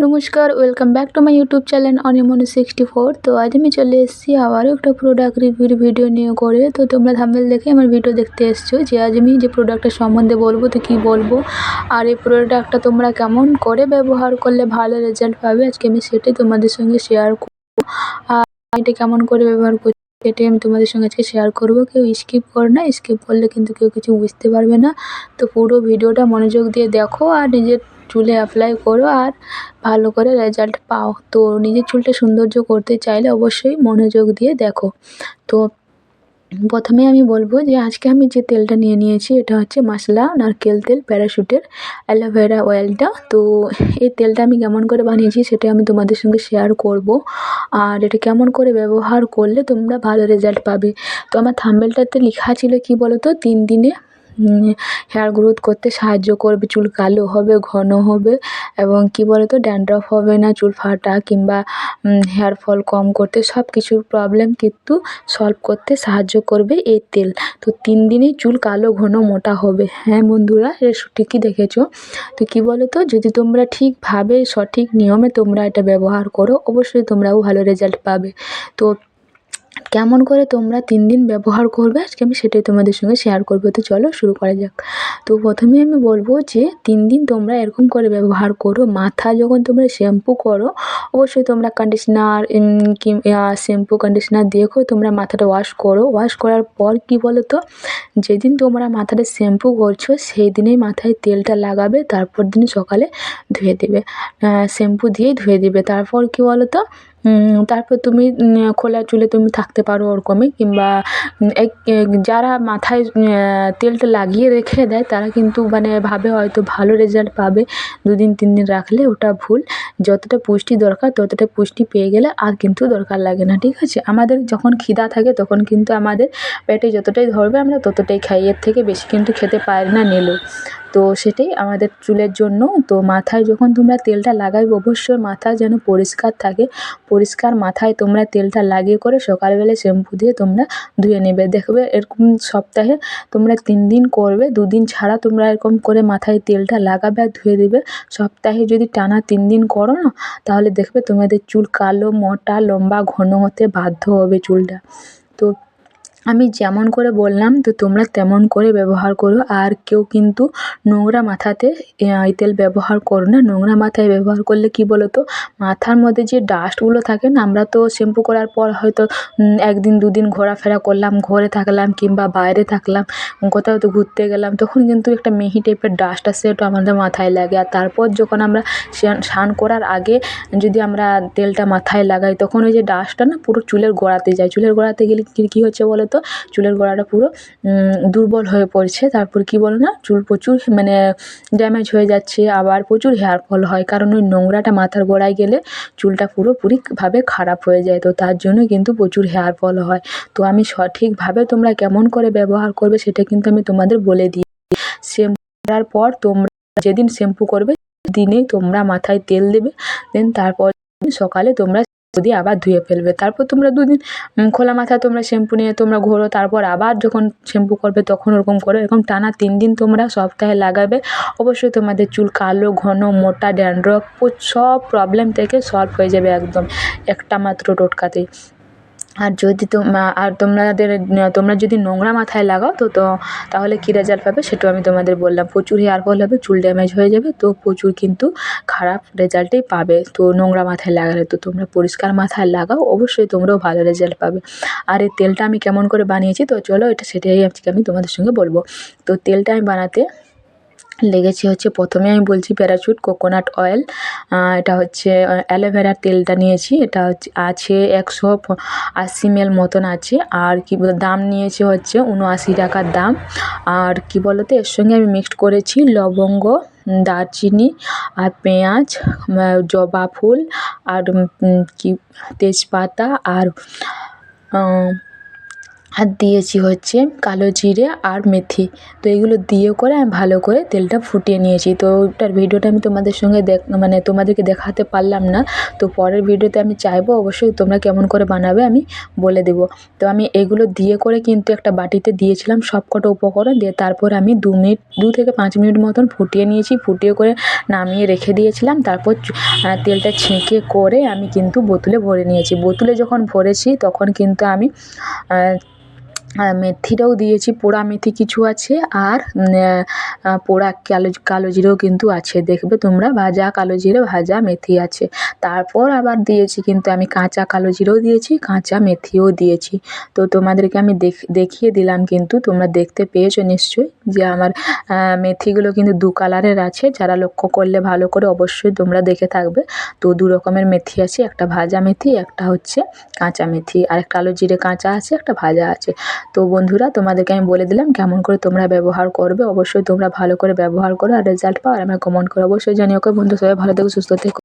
নমস্কার welcome back to my YouTube channel অনিমনি sixty four তো আজ আমি চলে এসেছি আবারও একটা প্রোডাক্ট রিভিউর ভিডিও নিয়ে করে। তো তোমরা থাম্বেল দেখে আমার ভিডিও দেখতে এসছো যে আজ আমি যে প্রোডাক্টের সম্বন্ধে বলব, তো কী বলব? আর এই প্রোডাক্টটা তোমরা কেমন করে ব্যবহার করলে ভালো রেজাল্ট পাবে, আজকে আমি সেটাই তোমাদের সঙ্গে শেয়ার করব। আর এটা কেমন করে ব্যবহার করছি সেটাই আমি তোমাদের সঙ্গে আজকে শেয়ার করব। কেউ স্কিপ কর না স্কিপ করলে কিন্তু কেউ কিছু বুঝতে পারবে না। তো পুরো ভিডিওটা মনোযোগ দিয়ে দেখো আর নিজের চুলে অ্যাপ্লাই করো আর ভালো করে রেজাল্ট পাও। তো নিজের চুলটা সৌন্দর্য করতে চাইলে অবশ্যই মনোযোগ দিয়ে দেখো। তো প্রথমে আমি বলব যে আজকে আমি যে তেলটা নিয়ে নিয়েছি, এটা হচ্ছে মশলা, নারকেল তেল, প্যারাশুটের অ্যালোভেরা অয়েলটা। তো এই তেলটা আমি কেমন করে বানিয়েছি সেটা আমি তোমাদের সঙ্গে শেয়ার করব। আর এটা কেমন করে ব্যবহার করলে তোমরা ভালো রেজাল্ট পাবে। তো আমার থাম্বেলটাতে লেখা ছিল কি বলো তো তিন দিনে হেয়ার গ্রোথ করতে সাহায্য করবে, চুল কালো হবে, ঘন হবে এবং কী বলো তো ড্যান্ড্রফ হবে না, চুল ফাটা কিংবা হেয়ার ফল কম করতে সব কিছুর প্রবলেম কিন্তু সলভ করতে সাহায্য করবে এই তেল। তো তিন দিনেই চুল কালো, ঘন, মোটা হবে। হ্যাঁ বন্ধুরা, এটা ঠিকই দেখেছ। তো কী বলো তো যদি তোমরা ঠিকভাবে, সঠিক নিয়মে তোমরা এটা ব্যবহার করো, অবশ্যই তোমরাও ভালো রেজাল্ট পাবে। তো কেমন করে তোমরা তিন দিন ব্যবহার করবে, আজকে আমি সেটাই তোমাদের সঙ্গে শেয়ার করব। তো চলো শুরু করা যাক। তো প্রথমে আমি বলব যে, তিন দিন তোমরা এরকম করে ব্যবহার করো। মাথা যখন তোমরা শ্যাম্পু করো, অবশ্যই তোমরা কন্ডিশনার কি শ্যাম্পু কন্ডিশনার দেখো, তোমরা মাথাটা ওয়াশ করো। ওয়াশ করার পর কি বলো তো যেদিন তোমরা মাথাটা শ্যাম্পু করছ সেই দিনেই মাথায় তেলটা লাগাবে, তারপর দিন সকালে ধুয়ে দেবে। শ্যাম্পু দিয়ে ধুয়ে দেবে। তারপর কি বলো তো তারপর তুমি খোলা চুলে তুমি থাকতে পারো ওরকমই কিংবা এক যারা মাথায় তেলটা লাগিয়ে রেখে দেয় তারা কিন্তু মানে ভাবে হয়তো ভালো রেজাল্ট পাবে। দুদিন, তিন দিন রাখলে ওটা ভুল। যতটা পুষ্টি দরকার ততটা পুষ্টি পেয়ে গেলে আর কিন্তু দরকার লাগে না, ঠিক আছে? আমাদের যখন খিদা থাকে তখন কিন্তু আমাদের পেটে যতটাই ধরবে আমরা ততটাই খাই। এর থেকে বেশি কিন্তু খেতে পারি না নিলেও। তো সেটাই আমাদের চুলের জন্য। তো মাথায় যখন তোমরা তেলটা লাগাবে অবশ্যই মাথা যেন পরিষ্কার থাকে। পরিষ্কার মাথায় তোমরা তেলটা লাগিয়ে করে সকালবেলা শ্যাম্পু দিয়ে তোমরা ধুয়ে নেবে। দেখবে এরকম সপ্তাহে তোমরা তিন দিন করবে, দুদিন ছাড়া তোমরা এরকম করে মাথায় তেলটা লাগাবে আর ধুয়ে দেবে। সপ্তাহে যদি টানা তিন দিন করো না, তাহলে দেখবে তোমাদের চুল কালো, মোটা, লম্বা, ঘন হতে বাধ্য হবে চুলটা। তো আমি যেমন করে বললাম, তো তোমরা তেমন করে ব্যবহার করো। আর কেউ কিন্তু নোংরা মাথাতে এই তেল ব্যবহার করো না। নোংরা মাথায় ব্যবহার করলে কী বলো তো মাথার মধ্যে যে ডাস্টগুলো থাকে না, আমরা তো শ্যাম্পু করার পর হয়তো একদিন, দুদিন ঘোরাফেরা করলাম, ঘরে থাকলাম কিংবা বাইরে থাকলাম, কোথাও তো ঘুরতে গেলাম, তখন কিন্তু একটা মেহি টাইপের ডাস্ট আসে, ওটা আমাদের মাথায় লাগে। আর তারপর যখন আমরা স্নান করার আগে যদি আমরা তেলটা মাথায় লাগাই, তখন ওই যে ডাস্টটা না পুরো চুলের গোড়াতে যায়। চুলের গোড়াতে গেলে কী হচ্ছে বলো তো চুলের গোড়াটা পুরো দুর্বল হয়ে পড়ছে। তারপর কী বলো না, চুল প্রচুর মানে ড্যামেজ হয়ে যাচ্ছে। আবার প্রচুর হেয়ার ফল হয়। কারণ ওই নোংরাটা মাথার গোড়ায় গেলে চুলটা পুরোপুরিভাবে খারাপ হয়ে যায়। তো তার জন্যই কিন্তু প্রচুর হেয়ার ফল হয়। তো আমি সঠিকভাবে তোমরা কেমন করে ব্যবহার করবে সেটা কিন্তু আমি তোমাদের বলে দিই। শ্যাম্পু করার পর তোমরা, যেদিন শ্যাম্পু করবে দিনেই তোমরা মাথায় তেল দেবে। দেন তারপর সকালে তোমরা দিয়ে আবার ধুয়ে ফেলবে। তারপর তোমরা দুদিন খোলা মাথায় তোমরা শ্যাম্পু নিয়ে তোমরা ঘোরো, তারপর আবার যখন শ্যাম্পু করবে তখন ওরকম করো। এরকম টানা তিন দিন তোমরা সপ্তাহে লাগাবে। অবশ্যই তোমাদের চুল কালো, ঘন, মোটা, ড্যান্ড্রফ সব প্রবলেম থেকে সলভ হয়ে যাবে একদম। একটা মাত্র টোটকাতেই। আর যদি আর তোমাদের তোমরা যদি নোংরা মাথায় লাগাও, তো তো তাহলে কী রেজাল্ট পাবে? সেটাও আমি তোমাদের বললাম। প্রচুর হেয়ার ফল হবে, চুল ড্যামেজ হয়ে যাবে, তো প্রচুর কিন্তু খারাপ রেজাল্টই পাবে। তো নোংরা মাথায় লাগালে তো তোমরা পরিষ্কার মাথায় লাগাও, অবশ্যই তোমরাও ভালো রেজাল্ট পাবে। আর এই তেলটা আমি কেমন করে বানিয়েছি, তো চলো এটা সেটাই আজকে আমি তোমাদের সঙ্গে বলব। তো তেলটা আমি বানাতে লেগেছে হচ্ছে প্রথমে আমি বলছি প্যারাচুট, কোকোনাট অয়েল এটা হচ্ছে অ্যালোভেরার তেলটা নিয়েছি, এটা হচ্ছে, আছে একশো আশি মেল মতন আছে, আর কি দাম নিয়েছে হচ্ছে উনআশি টাকার দাম, আর কি বলো তো এর সঙ্গে আমি মিক্সড করেছি লবঙ্গ, দারচিনি আর পেঁয়াজ জবা ফুল, আর কি, তেজপাতা আর আর দিয়েছি হচ্ছে কালো জিরে আর মেথি। তো এগুলো দিয়ে করে আমি ভালো করে তেলটা ফুটিয়ে নিয়েছি। তো ওটার ভিডিওটা আমি তোমাদের সঙ্গে দেখ মানে তোমাদেরকে দেখাতে পারলাম না। তো পরের ভিডিওতে আমি চাইব অবশ্যই তোমরা কেমন করে বানাবে আমি বলে দেবো। তো আমি এগুলো দিয়ে করে কিন্তু একটা বাটিতে দিয়েছিলাম সব কটা উপকরণ। দিয়ে তারপর আমি দু মিনিট, দু থেকে পাঁচ মিনিট মতন ফুটিয়ে নিয়েছি। ফুটিয়ে করে নামিয়ে রেখে দিয়েছিলাম। তারপর তেলটা ছেঁকে করে আমি কিন্তু বোতলে ভরে নিয়েছি। বোতলে যখন ভরেছি তখন কিন্তু আমি মেথিটাও দিয়েছি, পোড়া মেথি কিছু আছে আর পোড়া কালো কালো জিরেও কিন্তু আছে, দেখবে তোমরা, ভাজা কালো জিরে, ভাজা মেথি আছে। তারপর আবার দিয়েছি কিন্তু আমি কাঁচা কালো জিরেও দিয়েছি, কাঁচা মেথিও দিয়েছি। তো তোমাদেরকে আমি দেখ- দেখিয়ে দিলাম কিন্তু, তোমরা দেখতে পেয়েছ নিশ্চয়ই যে আমার মেথিগুলো কিন্তু দু কালারের আছে, যারা লক্ষ্য করলে ভালো করে অবশ্যই তোমরা দেখে থাকবে। তো দু রকমের মেথি আছে, একটা ভাজা মেথি, একটা হচ্ছে কাঁচা মেথি আর একটা কালো জিরে কাঁচা আছে, একটা ভাজা আছে। তো বন্ধুরা, তোমাদেরকে আমি বলে দিলাম কেমন করে তোমরা ব্যবহার করবে। অবশ্যই তোমরা ভালো করে ব্যবহার করো আর রেজাল্ট পাও আর আমার কমেন্ট করো। অবশ্যই জানিও ওকে বন্ধু, সবাই ভালো থেকো, সুস্থ থেকো।